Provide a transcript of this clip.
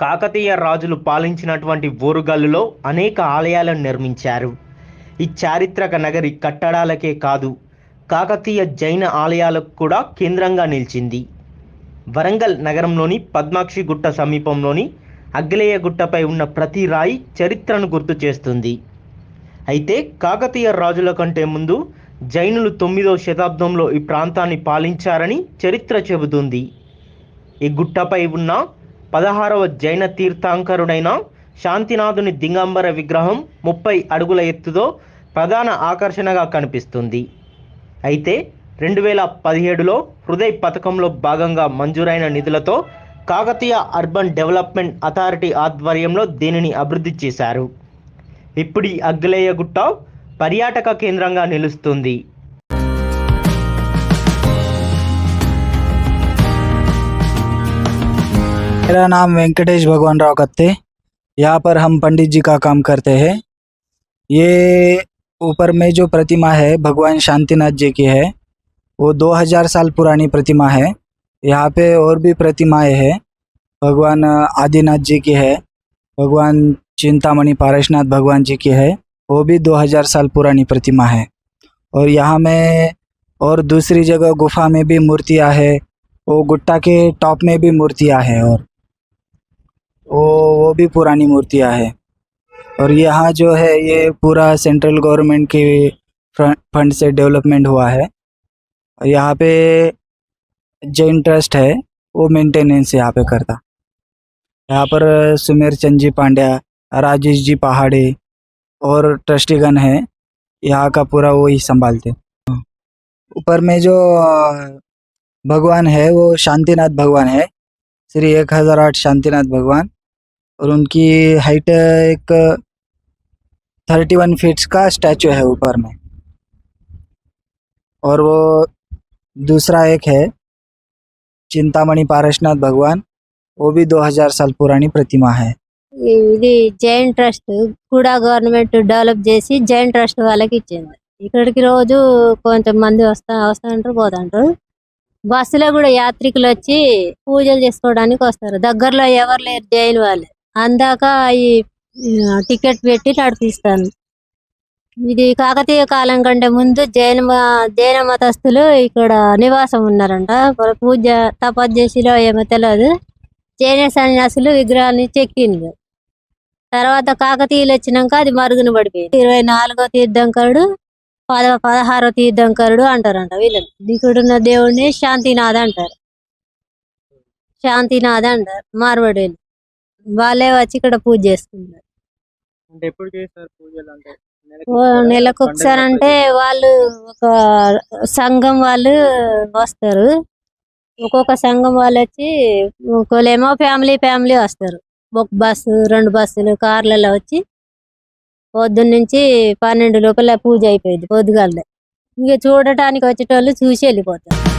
కాకతీయ రాజులు పాలించినటువంటి ఓరుగల్లులో అనేక ఆలయాలను నిర్మించారు. ఈ చారిత్రక నగరి కట్టడాలకే కాదు కాకతీయ జైన ఆలయాలకు కూడా కేంద్రంగా నిలిచింది. వరంగల్ నగరంలోని పద్మాక్షి గుట్ట సమీపంలోని అగ్లేయ గుట్టపై ఉన్న ప్రతి రాయి చరిత్రను గుర్తు చేస్తుంది. అయితే కాకతీయ రాజుల కంటే ముందు జైనులు తొమ్మిదవ శతాబ్దంలో ఈ ప్రాంతాన్ని పాలించారని చరిత్ర చెబుతుంది. ఈ గుట్టపై ఉన్న పదహారవ జైన తీర్థంకరుడైన శాంతినాథుని దిగంబర విగ్రహం ముప్పై అడుగుల ఎత్తుతో ప్రధాన ఆకర్షణగా కనిపిస్తుంది. అయితే రెండు వేల పదిహేడులో హృదయ్ పథకంలో భాగంగా మంజూరైన నిధులతో కాకతీయ అర్బన్ డెవలప్మెంట్ అథారిటీ ఆధ్వర్యంలో దీనిని అభివృద్ధి చేశారు. ఇప్పుడు ఈ అగ్లేయ గుట్ట పర్యాటక కేంద్రంగా నిలుస్తుంది. मेरा नाम वेंकटेश भगवान राव कत्ते। यहाँ पर हम पंडित जी का काम करते हैं। ये ऊपर में जो प्रतिमा है, भगवान शांतिनाथ जी की है, वो 2000 साल पुरानी प्रतिमा है। यहाँ पे और भी प्रतिमाएँ हैं। भगवान आदिनाथ जी की है, भगवान चिंतामणि पारसनाथ भगवान जी की है, वो भी 2000 साल पुरानी प्रतिमा है। और यहाँ में और दूसरी जगह गुफा में भी मूर्तियाँ है, वो गुट्टा के टॉप में भी मूर्तियाँ है और वो वो भी पुरानी मूर्तियाँ है। और यहाँ जो है, ये पूरा सेंट्रल गवर्नमेंट के फंड से डेवलपमेंट हुआ है। और यहाँ पे जैन ट्रस्ट है, वो मेंटेनेंस यहाँ पे करता। यहाँ पर सुमेर चंद जी पांड्या, राजेश जी पहाड़े और ट्रस्टीगण है, यहाँ का पूरा वो ही संभालते। ऊपर में जो, भगवान है, वो शांतिनाथ भगवान है। श्री एक हज़ार आठ शांतिनाथ भगवान। और उनकी हाइट एक थर्टी वन फीट्स का स्टैचू है ऊपर में और वो दूसरा एक है चिंतामणि पारसनाथ भगवान वो भी 2000 साल पुरानी प्रतिमा है ఇది జైన్ ట్రస్ట్ కూడా గవర్నమెంట్ డెవలప్ చేసి జైన్ ట్రస్ట్ వాళ్ళకి ఇచ్చింది ఇక్కడికి రోజు కొంతమంది వస్తా వస్తాంటారు పోతాంటారు బస్సులో కూడా యాత్రికులు వచ్చి పూజలు చేసుకోవడానికి వస్తారు దగ్గరలో ఎవరు లేరు జైన్ వాళ్ళు అందాక ఈ టికెట్ పెట్టి నడిపిస్తాను. ఇది కాకతీయ కాలం కంటే ముందు జైన మ- జైన మతస్థులు ఇక్కడ నివాసం ఉన్నారంట. పూజ తపస్సులో ఏమో తెలియదు జైన సన్యాసులు విగ్రహాన్ని చెక్కింది తర్వాత కాకతీయులు వచ్చినాక అది మరుగున పడిపోయింది. ఇరవై నాలుగో తీర్థంకరుడు పద పదహారో తీర్థంకరుడు అంటారంట వీళ్ళని. ఇక్కడున్న దేవుడిని శాంతినాథ అంటారు. శాంతినాథ అంటారు. మార్వడీలు. వాళ్ళే వచ్చి ఇక్కడ పూజ చేసుకుంటారు. అంటే ఎప్పుడు చేస్తారు పూజలు అంటే? ఓ నెలకు ఒకసారి అంటే వాళ్ళు ఒక సంఘం వాళ్ళు వస్తారు. ఒక్కొక్క సంఘం వాళ్ళు వచ్చి ఒకళ్ళేమో ఫ్యామిలీ ఫ్యామిలీ వస్తారు. ఒక బస్సు రెండు బస్సులు కార్లలో వచ్చి పొద్దున్న నుంచి పన్నెండు లోపల పూజ అయిపోయింది పొద్దుగాలే ఇక చూడటానికి వచ్చేటోళ్ళు చూసి వెళ్ళిపోతారు.